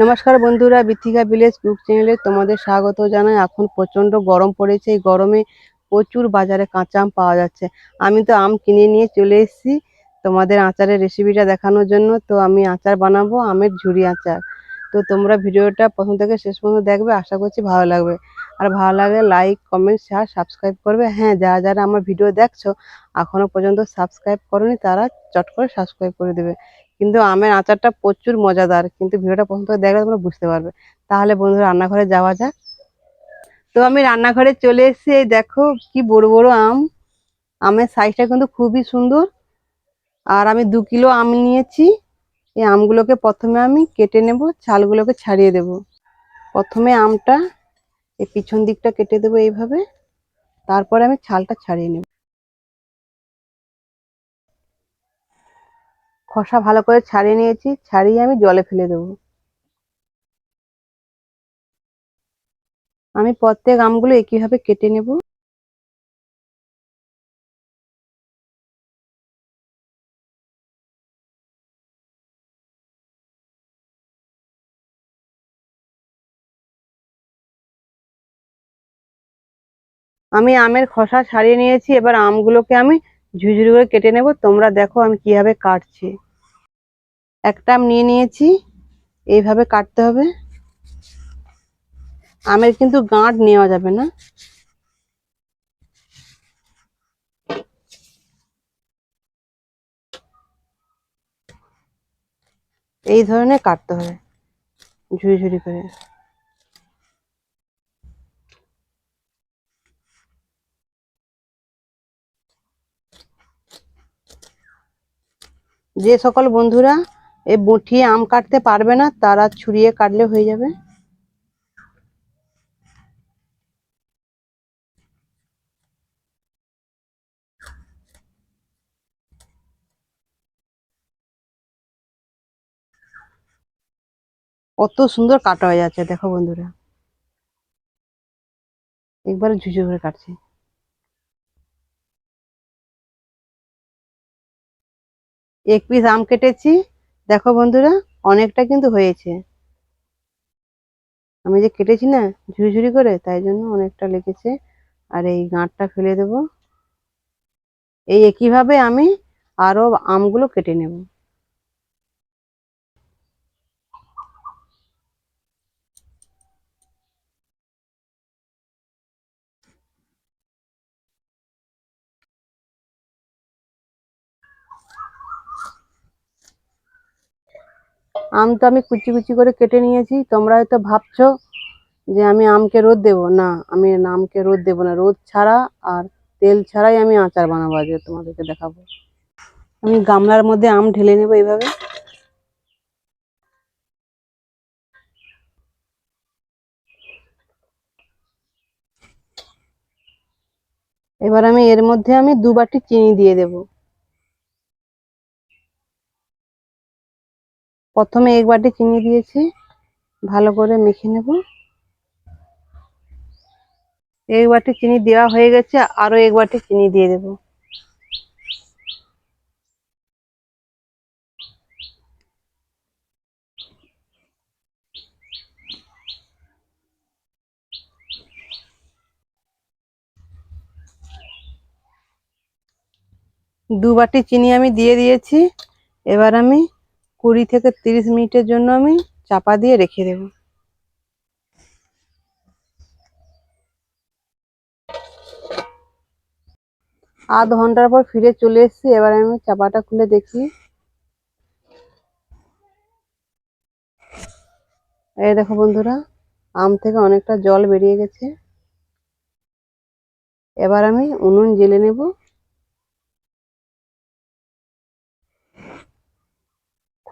নমস্কার বন্ধুরা, বৃথিকা village cook চ্যানেলে তোমাদের স্বাগত জানাই। এখন প্রচণ্ড গরম পড়েছে, এই গরমে প্রচুর বাজারে কাঁচা আম পাওয়া যাচ্ছে। আমি তো আম কিনে নিয়ে চলে এসেছি তোমাদের আচারের রেসিপিটা দেখানোর জন্য। তো আমি আচার বানাবো, আমের ঝুরি আচার। তো তোমরা ভিডিওটা প্রথম থেকে শেষ পর্যন্ত দেখবে, আশা করছি ভালো লাগবে। আর ভালো লাগে লাইক কমেন্ট শেয়ার সাবস্ক্রাইব করবে। হ্যাঁ যারা যারা আমার ভিডিও দেখছ, এখনও পর্যন্ত সাবস্ক্রাইব করনি, তারা চট করে সাবস্ক্রাইব করে দেবে। কিন্তু আমের আচারটা প্রচুর মজাদার, কিন্তু ভিডিওটা থেকে দেখলে তোমরা বুঝতে পারবে। তাহলে বন্ধুরা, রান্নাঘরে যাওয়া যাক। তো আমি রান্নাঘরে চলে এসেছি, এই দেখো কি বড় বড় আম। আমের সাইজটা কিন্তু খুবই সুন্দর। আর আমি দু কিলো আম নিয়েছি। এই আমগুলোকে প্রথমে আমি কেটে নেব, ছালগুলোকে ছাড়িয়ে দেব। প্রথমে আমটা এই পিছন দিকটা কেটে দেবো এইভাবে। তারপরে আমি ছালটা ছাড়িয়ে নেব। খসা ভালো করে ছাড়িয়ে নিয়েছি, ছাড়িয়ে আমি জলে ফেলে দেব। আমি প্রত্যেক আমগুলো একইভাবে কেটে নেব। আমি আমের খোসা ছাড়িয়ে নিয়েছি, এবার আমগুলোকে আমি ঝুরঝুরি করে কেটে নেব। তোমরা দেখো আমি কীভাবে কাটছি। একটা আম নিয়ে নিয়েছি, এইভাবে কাটতে হবে। আমের কিন্তু গাঁট নেওয়া যাবে না। এই ধরনের কাটতে হবে, ঝুড়ি ঝুড়ি করে। যে সকল বন্ধুরা এ বুঠিয়ে আম কাটতে পারবে না, তারা ছুরিয়ে কাটলে হয়ে যাবে। কত সুন্দর কাটা হয়ে যাচ্ছে, দেখো বন্ধুরা। একবারে ঝুঝু করে কাটছে। এক পিস আম কেটেছি। দেখো বন্ধুরা, অনেকটা কিন্তু হয়েছে। আমি যে কেটেছি না ঝুড়ি করে, তাই জন্য অনেকটা লেগেছে। আর এই গাঁটটা ফেলে দেব। এই একইভাবে আমি আরও আমগুলো কেটে নেব। আম তো আমি কুচি কুচি করে কেটে নিয়েছি। তোমরা হয়তো ভাবছ যে আমি আমকে রোদ দেব। না, আমি আমকে রোদ দেব না। রোদ ছাড়া আর তেল ছাড়াই আমি আচার বানাবো আজকে তোমাদেরকে দেখাবো। আমি গামলার মধ্যে আম ঢেলে নেব এইভাবে। এবার আমি এর মধ্যে আমি দু বাটি চিনি দিয়ে দেব। প্রথমে এক বাটি চিনি দিয়েছি, ভালো করে মেখে নেব। এক বাটি চিনি দেওয়া হয়ে গেছে আরও এক বাটি চিনি দিয়ে দেব। দু বাটি চিনি আমি দিয়ে দিয়েছি, এবার আমি কুড়ি থেকে তিরিশ মিনিটের জন্য আমি চাপা দিয়ে রেখে দেব। আধ ঘণ্টার পর ফিরে চলে এসেছি, এবার আমি চাপাটা খুলে দেখি। এই দেখো বন্ধুরা, আম থেকে অনেকটা জল বেরিয়ে গেছে। এবার আমি উনুন জেলে নেব।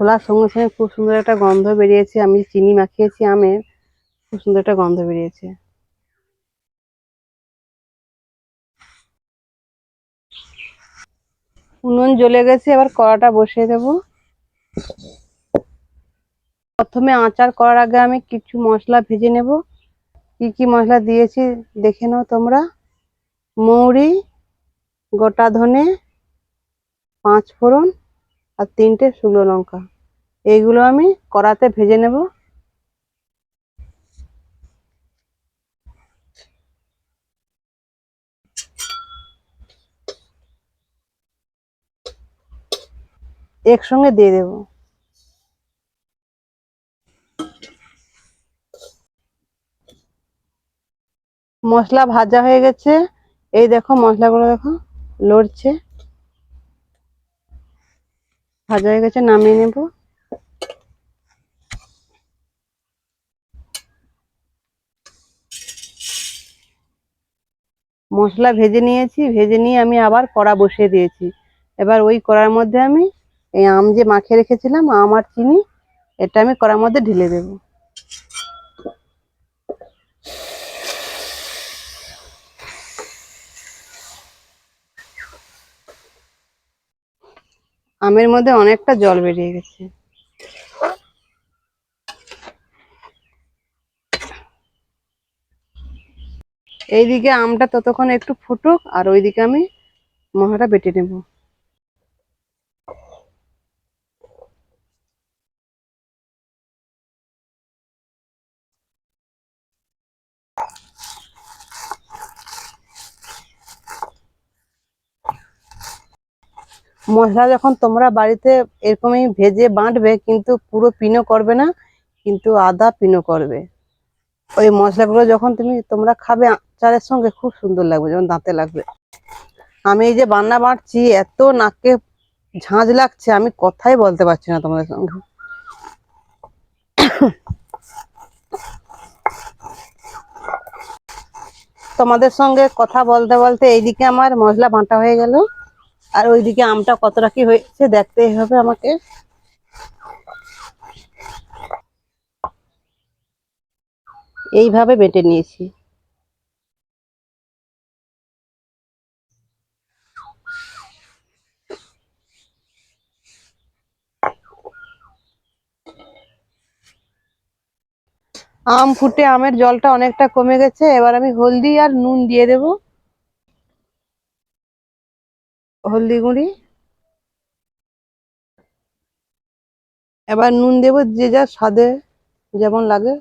খোলার সঙ্গে সঙ্গে খুব সুন্দর একটা গন্ধ বেরিয়েছে। আমি চিনি মাখিয়েছি আমের, খুব সুন্দর একটা গন্ধ বেরিয়েছে। উনুন জ্বলে গেছে, এবার কড়াটা বসিয়ে দেব। প্রথমে আচার করার আগে আমি কিছু মশলা ভেজে নেব। কি কি মশলা দিয়েছি দেখে নাও তোমরা। মৌরি, গোটা ধনে পাঁচ ফোড়ন আর তিনটে শুকনো লঙ্কা। এইগুলো আমি কড়াতে ভেজে নেব। একসঙ্গে দিয়ে দেব। মশলা ভাজা হয়ে গেছে। এই দেখো মশলাগুলো দেখো লড়ছে। ভাজা হয়ে গেছে, নামিয়ে নেব। মশলা ভেজে নিয়েছি, ভেজে নিয়ে আমি আবার কড়া বসিয়ে দিয়েছি। এবার ওই কড়ার মধ্যে আমি এই আম যে মাখিয়ে রেখেছিলাম, আম আর চিনি, এটা আমি কড়ার মধ্যে ঢেলে দেবো। আমের মধ্যে অনেকটা জল বেরিয়ে গেছে। এইদিকে আমটা ততক্ষণ একটু ফুটুক আর ওইদিকে আমি মহাটা বেটে নেব। মশলা যখন তোমরা বাড়িতে এরকমই ভেজে বাঁটবে, কিন্তু পুরো পিনো করবে না, কিন্তু আদা পিনো করবে। ওই মশলাগুলো যখন তুমি তোমরা খাবে, আচারের সঙ্গে খুব সুন্দর লাগবে, যেমন দাঁতে লাগবে। আমি এই যে বান্না বাঁটছি, এত নাককে ঝাঁঝ লাগছে, আমি কথাই বলতে পারছি না তোমাদের সঙ্গে। তোমাদের সঙ্গে কথা বলতে বলতে এইদিকে আমার মশলা বাঁটা হয়ে গেল। আর ওইদিকে আমটা কতটা কি হয়েছে দেখতেই হবে আমাকে। এইভাবে বেটে নিয়েছি। আম ফুটে আমের জলটা অনেকটা কমে গেছে, এবার আমি হলদি আর নুন দিয়ে দেব। হলদি গুঁড়ি। এবার নুন দেব যে যা স্বাদে যেমন লাগে।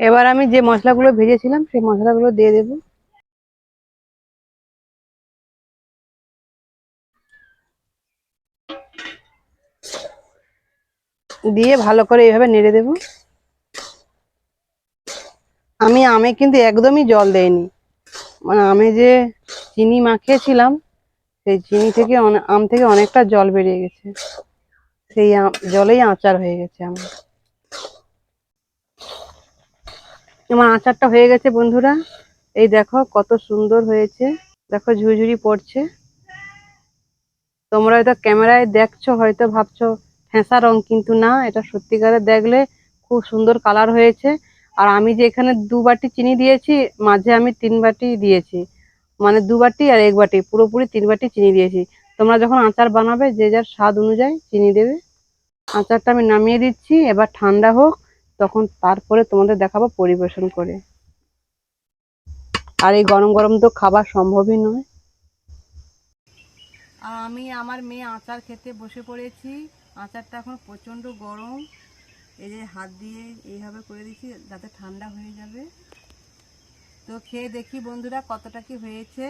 এবার আমি যে মশলাগুলো ভেজেছিলাম সেই মশলাগুলো দিয়ে দেব। দিয়ে ভালো করে এইভাবে নেড়ে দেব। আমি আমে কিন্তু একদমই জল দেইনি। মানে আমে যে চিনি মাখিয়েছিলাম, সেই চিনি থেকে আম থেকে অনেকটা জল বেরিয়ে গেছে। সেই জলেই আচার হয়ে গেছে আমার। আমার আচারটা হয়ে গেছে বন্ধুরা। এই দেখো কত সুন্দর হয়েছে। দেখো ঝুরঝুরি পড়ছে। তোমরা হয়তো ক্যামেরায় দেখছ, হয়তো ভাবছ ফেঁসা রং কিন্তু না, এটা সত্যিকারে দেখলে খুব সুন্দর কালার হয়েছে। আর আমি যে এখানে দু বাটি চিনি দিয়েছি, মাঝে আমি তিন বাটি দিয়েছি। মানে দু বাটি আর এক বাটি, পুরোপুরি তিন বাটি চিনি দিয়েছি। তোমরা যখন আচার বানাবে, যে যার স্বাদ অনুযায়ী চিনি দেবে। আচারটা আমি নামিয়ে দিচ্ছি, এবার ঠান্ডা হোক, তখন তারপরে তোমাদের দেখাবো পরিবেশন করে। আর এই গরম গরম তো খাবার সম্ভবই নয়। আমি আমার মেয়ে আচার খেতে বসে পড়েছি। আচারটা এখন প্রচণ্ড গরম। এই যে হাত দিয়ে এইভাবে করে দিচ্ছি, যাতে ঠান্ডা হয়ে যাবে। তো খেয়ে দেখি বন্ধুরা কতটা কি হয়েছে।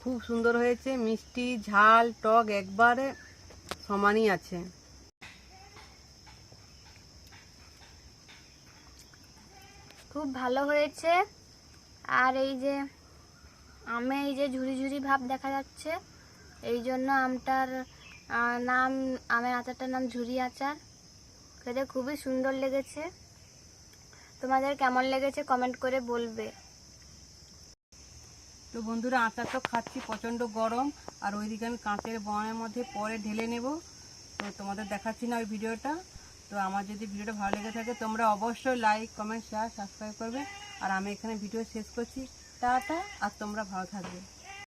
খুব সুন্দর হয়েছে, মিষ্টি, ঝাল, টক একবারে সমানই আছে। খুব ভালো হয়েছে। আর এই যে আমে এই যে ঝুরি ঝুরি ভাব দেখা যাচ্ছে। এই জন্য আমটার নাম, আমের আচারটার নাম ঝুরি আচার। খেতে খুবই সুন্দর লেগেছে। তোমাদের কেমন লেগেছে কমেন্ট করে বলবে। তো বন্ধুরা, আচার তো খাচ্ছি প্রচণ্ড গরম। আর ওইদিকে আমি কাঁচের বনের মধ্যে পরে ঢেলে নেব। তো তোমাদের দেখাচ্ছি না ওই ভিডিওটা। তো আমার যদি ভিডিওটা ভালো লেগে থাকে, তোমরা অবশ্যই লাইক কমেন্ট শেয়ার সাবস্ক্রাইব করবে। আর আমি এখানে ভিডিও শেষ করছি। টাটা আর তোমরা ভালো থাকবে।